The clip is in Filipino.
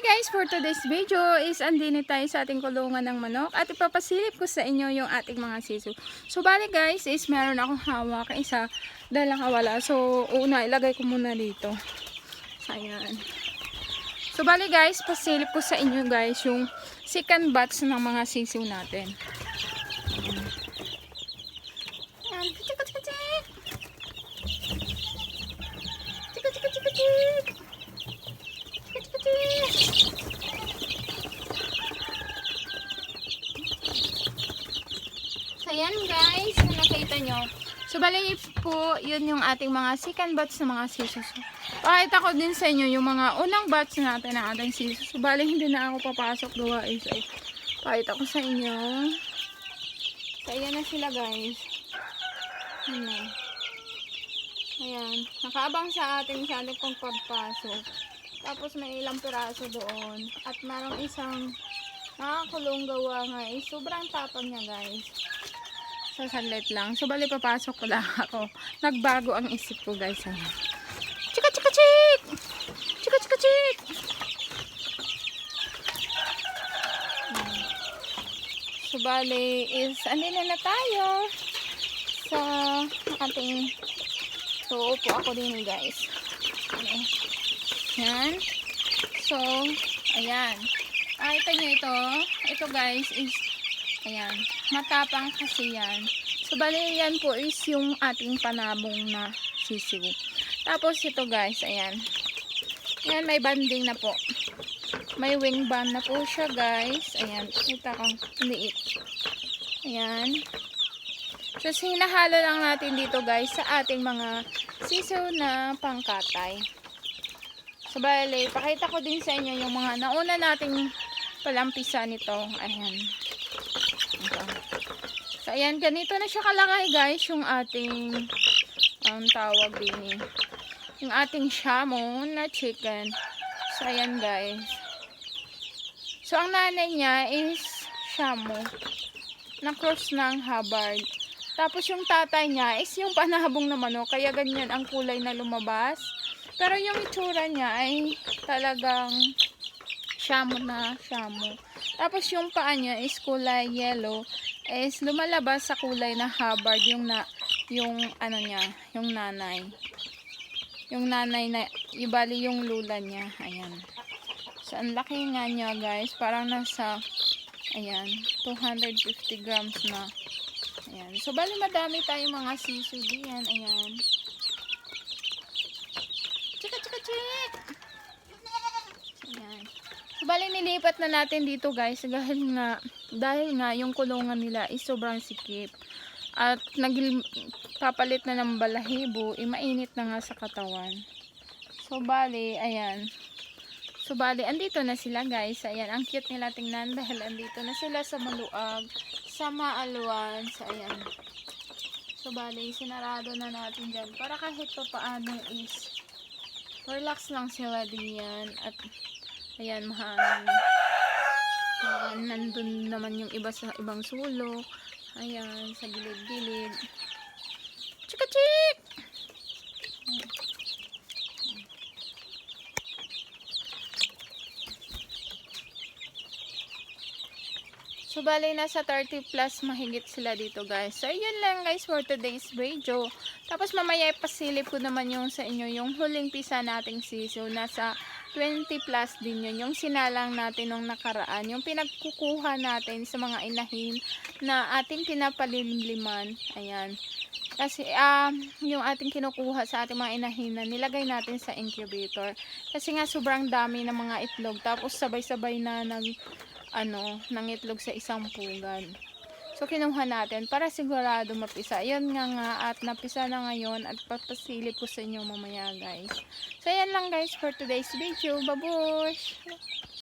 guys, for today's video is andini tayo sa ating kulungan ng manok at ipapasilip ko sa inyo yung ating mga siso. So bali guys is meron akong hawak isa dahil nakawala. So una ilagay ko muna dito. Ayan. So bali guys, pasilip ko sa inyo guys yung second batch ng mga sisiw natin. Ayan. Chika chika chik. Chika chika chika chik. So, yan guys, kung nakita nyo. So, bali po, yun yung ating mga second batch na mga sisos. Pakita ko din sa inyo yung mga unang batch natin ng ating sisos. So, bali hindi na ako papasok gawa is ay pakita ko sa inyo. So, ayan na sila guys. Ayan na. Ayan. Nakaabang sa ating sa ating pong pagpasok. Tapos may ilang piraso doon. At merong isang nakakulong gawa nga eh. Sobrang tapang niya guys. So saglit lang. So bali papasok ko lang ako. Nagbago ang isip ko guys. Chika chika chik! Chika chika chik! So bali is andin na tayo sa ating So upo ako din guys. Ayan. Yan. So, ayan. Nakita nyo ito. Ito guys is, ayan. Matapang kasi yan. So, bali yan po is yung ating panabong na sisiw. Tapos ito guys, ayan. Ayan, may banding na po. May wing band na po siya guys. Ayan, kita kang liit. Ayan. So, hinahalo lang natin dito guys sa ating mga sisiw na pangkatay. So, bale, pakita ko din sa inyo yung mga nauna nating palampisa nito. Ayan. So, ayan, ganito na siya kalaki guys, yung ating, ang tawag din eh. Yung ating shamo na chicken. So, ayan guys. So, ang nanay niya is shamo na cross ng Hubbard. Tapos, yung tatay niya is yung panahabong na manok. Kaya ganyan ang kulay na lumabas. Pero yung itsura niya ay talagang shamo na shamo. Tapos yung paa niya is kulay yellow. Is lumalabas sa kulay na Hubbard yung na yung ano niya, yung nanay. Yung nanay na ibali yung lula niya. Ayan. So ang laki nga niya guys, parang nasa ayan, 250 grams na. Ayan. So bali madami tayong mga sisu diyan. Ayan. Chika, chika, chik! Bali nilipat na natin dito guys dahil nga, dahil nga yung kulungan nila is sobrang sikip. At nagil, papalit na ng balahibo, eh, mainit na nga sa katawan. So, bali, ayan. So, bali, andito na sila guys. Ayan, ang cute nila tingnan dahil andito na sila sa maluag, sa maaluan. So, ayan. So, bali, sinarado na natin dyan para kahit pa paano is relax lang sila diyan at ayan mahangin uh, nandun naman yung iba sa ibang sulok ayan sa gilid-gilid chika chik So, bali nasa 30 plus mahigit sila dito, guys. So, yun lang, guys, for today's video. Tapos, mamaya ipasilip ko naman yung sa inyo, yung huling pisa nating siso. Nasa 20 plus din yun. Yung sinalang natin nung nakaraan. Yung pinagkukuha natin sa mga inahin na ating pinapalimliman. Ayan. Kasi, um, yung ating kinukuha sa ating mga inahin na nilagay natin sa incubator. Kasi nga, sobrang dami ng mga itlog. Tapos, sabay-sabay na nag ano, ng itlog sa isang pugan. So, kinuha natin para sigurado mapisa. Yun nga nga at napisa na ngayon at papasilip ko sa inyo mamaya guys. So, yan lang guys for today's video. Babush!